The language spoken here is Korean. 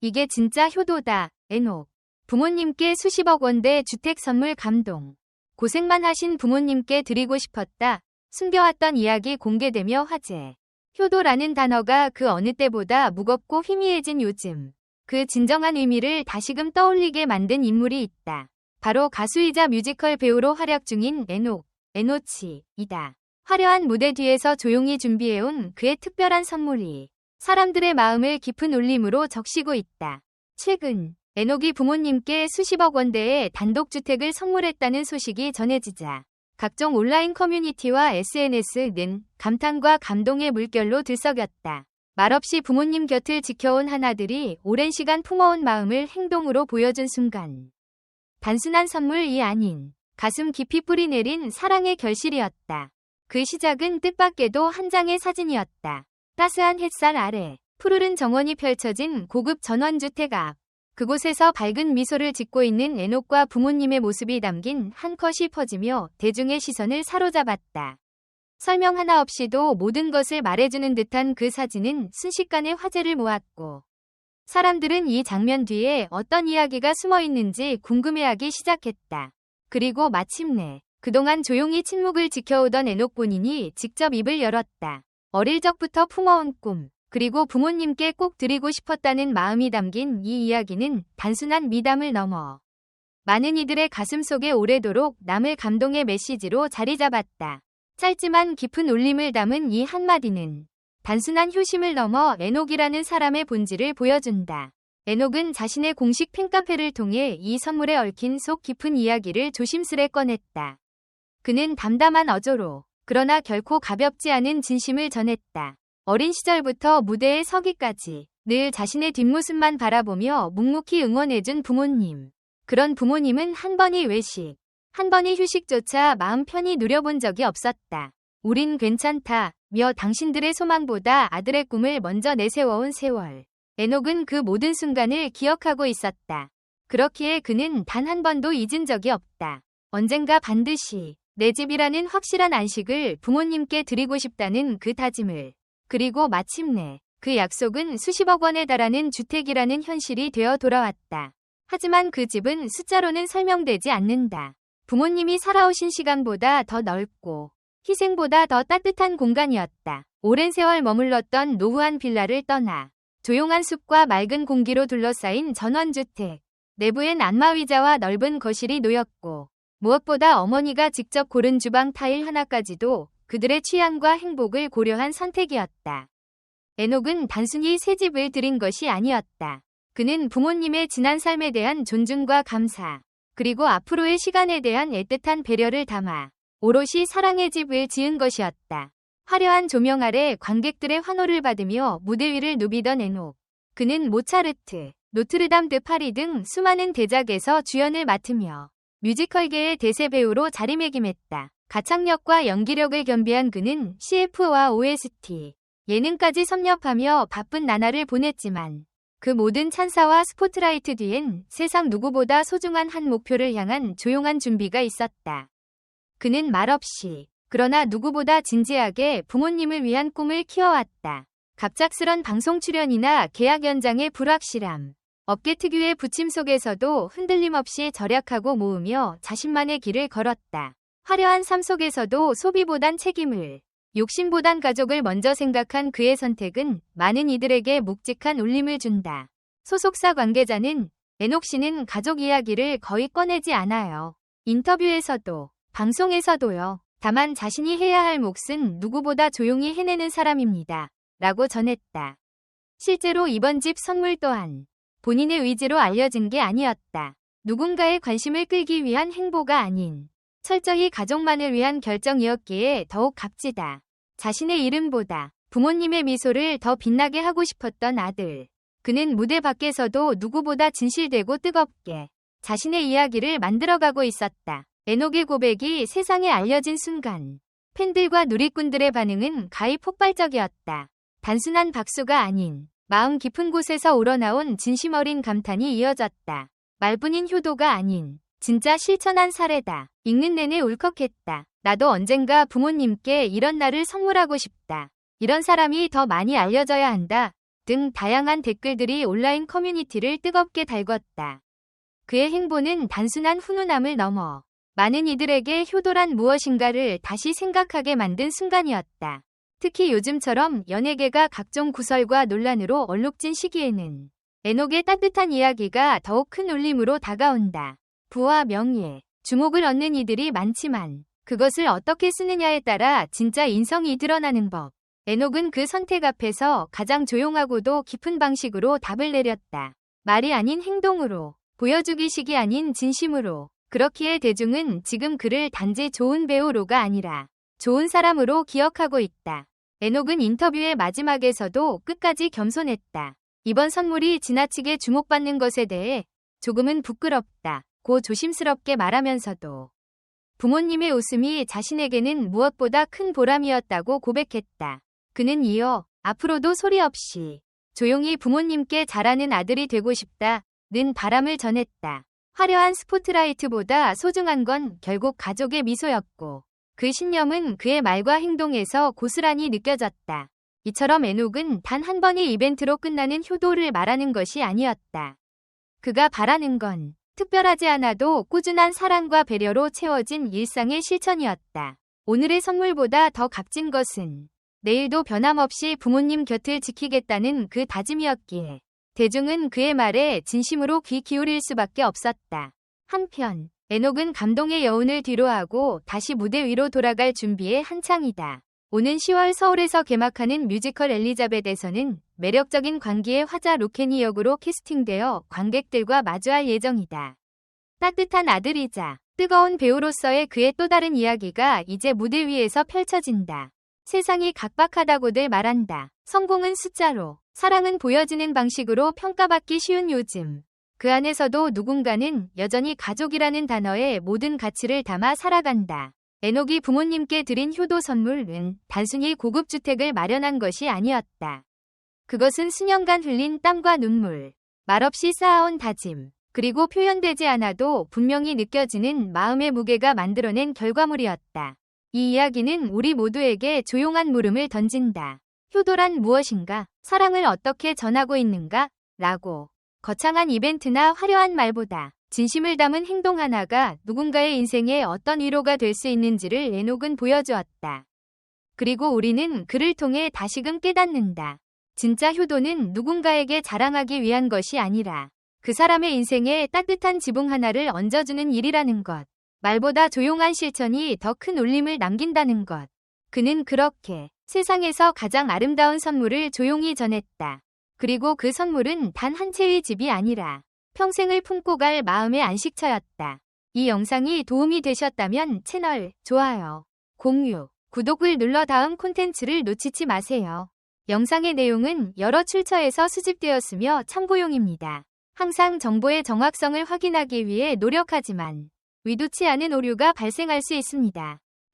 이게 진짜 효도다. 에녹. 부모님께 수십억 원대 주택 선물 감동. 고생만 하신 부모님께 드리고 싶었다. 숨겨왔던 이야기 공개되며 화제. 효도라는 단어가 그 어느 때보다 무겁고 희미해진 요즘. 그 진정한 의미를 다시금 떠올리게 만든 인물이 있다. 바로 가수이자 뮤지컬 배우로 활약 중인 에녹, 에노치이다. 화려한 무대 뒤에서 조용히 준비해온 그의 특별한 선물이 사람들의 마음을 깊은 울림으로 적시고 있다. 최근 에녹이 부모님께 수십억 원대의 단독주택을 선물했다는 소식이 전해지자 각종 온라인 커뮤니티와 SNS는 감탄과 감동의 물결로 들썩였다. 말없이 부모님 곁을 지켜온 하나들이 오랜 시간 품어온 마음을 행동으로 보여준 순간. 단순한 선물이 아닌 가슴 깊이 뿌리 내린 사랑의 결실이었다. 그 시작은 뜻밖에도 한 장의 사진이었다. 따스한 햇살 아래 푸르른 정원이 펼쳐진 고급 전원주택 앞. 그곳에서 밝은 미소를 짓고 있는 에녹과 부모님의 모습이 담긴 한 컷이 퍼지며 대중의 시선을 사로잡았다. 설명 하나 없이도 모든 것을 말해주는 듯한 그 사진은 순식간에 화제를 모았고 사람들은 이 장면 뒤에 어떤 이야기가 숨어 있는지 궁금해하기 시작했다. 그리고 마침내 그동안 조용히 침묵을 지켜오던 에녹 본인이 직접 입을 열었다. 어릴 적부터 품어온 꿈, 그리고 부모님께 꼭 드리고 싶었다는 마음이 담긴 이 이야기는 단순한 미담을 넘어 많은 이들의 가슴 속에 오래도록 남을 감동의 메시지로 자리 잡았다. 짧지만 깊은 울림을 담은 이 한마디는 단순한 효심을 넘어 에녹이라는 사람의 본질을 보여준다. 에녹은 자신의 공식 팬카페를 통해 이 선물에 얽힌 속 깊은 이야기를 조심스레 꺼냈다. 그는 담담한 어조로 그러나 결코 가볍지 않은 진심을 전했다. 어린 시절부터 무대에 서기까지 늘 자신의 뒷모습만 바라보며 묵묵히 응원해준 부모님. 그런 부모님은 한 번의 외식, 한 번의 휴식조차 마음 편히 누려본 적이 없었다. 우린 괜찮다. 며 당신들의 소망보다 아들의 꿈을 먼저 내세워온 세월. 에녹은 그 모든 순간을 기억하고 있었다. 그렇기에 그는 단 한 번도 잊은 적이 없다. 언젠가 반드시 내 집이라는 확실한 안식을 부모님께 드리고 싶다는 그 다짐을 그리고 마침내 그 약속은 수십억 원에 달하는 주택이라는 현실이 되어 돌아왔다. 하지만 그 집은 숫자로는 설명되지 않는다. 부모님이 살아오신 시간보다 더 넓고 희생보다 더 따뜻한 공간이었다. 오랜 세월 머물렀던 노후한 빌라를 떠나 조용한 숲과 맑은 공기로 둘러싸인 전원주택. 내부엔 안마의자와 넓은 거실이 놓였고 무엇보다 어머니가 직접 고른 주방 타일 하나까지도 그들의 취향과 행복을 고려한 선택이었다. 에녹은 단순히 새 집을 들인 것이 아니었다. 그는 부모님의 지난 삶에 대한 존중과 감사, 그리고 앞으로의 시간에 대한 애틋한 배려를 담아 오롯이 사랑의 집을 지은 것이었다. 화려한 조명 아래 관객들의 환호를 받으며 무대 위를 누비던 에녹. 그는 모차르트, 노트르담 드 파리 등 수많은 대작에서 주연을 맡으며 뮤지컬계의 대세 배우로 자리매김했다. 가창력과 연기력을 겸비한 그는 CF와 OST, 예능까지 섭렵하며 바쁜 나날을 보냈지만 그 모든 찬사와 스포트라이트 뒤엔 세상 누구보다 소중한 한 목표를 향한 조용한 준비가 있었다. 그는 말없이 그러나 누구보다 진지하게 부모님을 위한 꿈을 키워왔다. 갑작스런 방송 출연이나 계약 연장의 불확실함, 업계 특유의 부침 속에서도 흔들림 없이 절약하고 모으며 자신만의 길을 걸었다. 화려한 삶 속에서도 소비보단 책임을, 욕심보단 가족을 먼저 생각한 그의 선택은 많은 이들에게 묵직한 울림을 준다. 소속사 관계자는 에녹 씨는 가족 이야기를 거의 꺼내지 않아요. 인터뷰에서도, 방송에서도요. 다만 자신이 해야 할 몫은 누구보다 조용히 해내는 사람입니다. 라고 전했다. 실제로 이번 집 선물 또한 본인의 의지로 알려진 게 아니었다. 누군가의 관심을 끌기 위한 행보가 아닌 철저히 가족만을 위한 결정이었기에 더욱 값지다. 자신의 이름보다 부모님의 미소를 더 빛나게 하고 싶었던 아들. 그는 무대 밖에서도 누구보다 진실되고 뜨겁게 자신의 이야기를 만들어가고 있었다. 에녹의 고백이 세상에 알려진 순간 팬들과 누리꾼들의 반응은 가히 폭발적이었다. 단순한 박수가 아닌 마음 깊은 곳에서 우러나온 진심 어린 감탄이 이어졌다. 말뿐인 효도가 아닌 진짜 실천한 사례다. 읽는 내내 울컥했다. 나도 언젠가 부모님께 이런 날을 선물하고 싶다. 이런 사람이 더 많이 알려져야 한다. 등 다양한 댓글들이 온라인 커뮤니티를 뜨겁게 달궜다. 그의 행보는 단순한 훈훈함을 넘어 많은 이들에게 효도란 무엇인가를 다시 생각하게 만든 순간이었다. 특히 요즘처럼 연예계가 각종 구설과 논란으로 얼룩진 시기에는 에녹의 따뜻한 이야기가 더욱 큰 울림으로 다가온다. 부와 명예, 주목을 얻는 이들이 많지만 그것을 어떻게 쓰느냐에 따라 진짜 인성이 드러나는 법. 에녹은 그 선택 앞에서 가장 조용하고도 깊은 방식으로 답을 내렸다. 말이 아닌 행동으로, 보여주기식이 아닌 진심으로. 그렇기에 대중은 지금 그를 단지 좋은 배우로가 아니라 좋은 사람으로 기억하고 있다. 에녹은 인터뷰의 마지막에서도 끝까지 겸손했다. 이번 선물이 지나치게 주목받는 것에 대해 조금은 부끄럽다. 고 조심스럽게 말하면서도 부모님의 웃음이 자신에게는 무엇보다 큰 보람이었다고 고백했다. 그는 이어 앞으로도 소리 없이 조용히 부모님께 잘하는 아들이 되고 싶다. 는 바람을 전했다. 화려한 스포트라이트보다 소중한 건 결국 가족의 미소였고 그 신념은 그의 말과 행동에서 고스란히 느껴졌다. 이처럼 에녹은 단 한 번의 이벤트로 끝나는 효도를 말하는 것이 아니었다. 그가 바라는 건 특별하지 않아도 꾸준한 사랑과 배려로 채워진 일상의 실천이었다. 오늘의 선물보다 더 값진 것은 내일도 변함없이 부모님 곁을 지키겠다는 그 다짐이었기에 대중은 그의 말에 진심으로 귀 기울일 수밖에 없었다. 한편 에녹은 감동의 여운을 뒤로하고 다시 무대 위로 돌아갈 준비에 한창이다. 오는 10월 서울에서 개막하는 뮤지컬 엘리자벳에서는 매력적인 광기의 화자 로케니 역으로 캐스팅되어 관객들과 마주할 예정이다. 따뜻한 아들이자 뜨거운 배우로서의 그의 또 다른 이야기가 이제 무대 위에서 펼쳐진다. 세상이 각박하다고들 말한다. 성공은 숫자로, 사랑은 보여지는 방식으로 평가받기 쉬운 요즘. 그 안에서도 누군가는 여전히 가족이라는 단어에 모든 가치를 담아 살아간다. 에녹이 부모님께 드린 효도 선물은 단순히 고급 주택을 마련한 것이 아니었다. 그것은 수년간 흘린 땀과 눈물, 말없이 쌓아온 다짐, 그리고 표현되지 않아도 분명히 느껴지는 마음의 무게가 만들어낸 결과물이었다. 이 이야기는 우리 모두에게 조용한 물음을 던진다. 효도란 무엇인가? 사랑을 어떻게 전하고 있는가? 라고. 거창한 이벤트나 화려한 말보다 진심을 담은 행동 하나가 누군가의 인생에 어떤 위로가 될 수 있는지를 에녹은 보여주었다. 그리고 우리는 그를 통해 다시금 깨닫는다. 진짜 효도는 누군가에게 자랑하기 위한 것이 아니라 그 사람의 인생에 따뜻한 지붕 하나를 얹어주는 일이라는 것. 말보다 조용한 실천이 더 큰 울림을 남긴다는 것. 그는 그렇게 세상에서 가장 아름다운 선물을 조용히 전했다. 그리고 그 선물은 단 한 채의 집이 아니라 평생을 품고 갈 마음의 안식처였다. 이 영상이 도움이 되셨다면 채널 좋아요, 공유, 구독을 눌러 다음 콘텐츠를 놓치지 마세요. 영상의 내용은 여러 출처에서 수집되었으며 참고용입니다. 항상 정보의 정확성을 확인하기 위해 노력하지만 의도치 않은 오류가 발생할 수 있습니다.